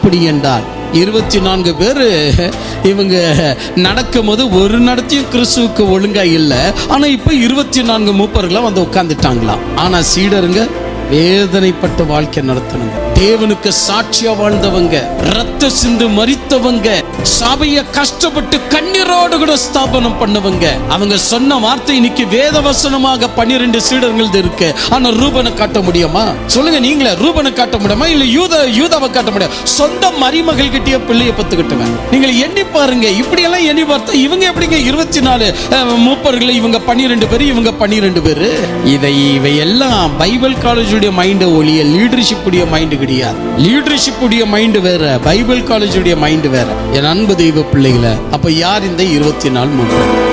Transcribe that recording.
எப்படி என்றால் இருபத்தி நான்கு பேர் இவங்க நடக்கும்போது ஒரு நடத்தியும் கிறிஸ்துவுக்கு ஒழுங்கா இல்லை. ஆனால் இப்போ இருபத்தி நான்கு மூப்பர்களாம் வந்து உட்காந்துட்டாங்களாம் ஆனால் சீடருங்க வேதனைப்பட்ட வாழ்க்கை நடத்தணுங்க. தேவனுக்கு சாட்சியா வாழ்ந்தவங்க ரத்த சிந்து மறித்தவங்க சபைய கஷ்டப்பட்டு கண்ணீரோடு கூட ஸ்தாபனம் பண்ணவங்க. அவங்க சொன்ன வார்த்தை இன்னைக்கு வேத வசனமாக பன்னிரெண்டு சீடர்கள் இருக்கு. ஆனா ரூபனை காட்ட முடியுமா? சொல்லுங்க நீங்களே ரூபனை காட்ட முடியுமா? இல்ல யூத யூதாவை காட்ட முடியும்? சொந்த மருமகள் கிட்டே பிள்ளைய பத்துக்கிட்டுவேன் நீங்கள் எண்ணி பாருங்க. இப்படி எல்லாம் எண்ணி பார்த்தா இவங்க எப்படிங்க? இருபத்தி நாலு மூப்பர்கள் இவங்க பன்னிரெண்டு பேர் இவங்க பன்னிரெண்டு பேர். இதை இவை எல்லாம் பைபிள் காலேஜுடைய மைண்டு ஒளிய லீடர்ஷிப் உடைய மைண்டு கிடையாது லீடர்ஷிப் உடைய மைண்டு வேற பைபிள் காலேஜ் உடைய மைண்டு வேற. என் அன்பு தெய்வ பிள்ளைகளை அப்ப யார் இந்த இருபத்தி நாலு மூப்பர்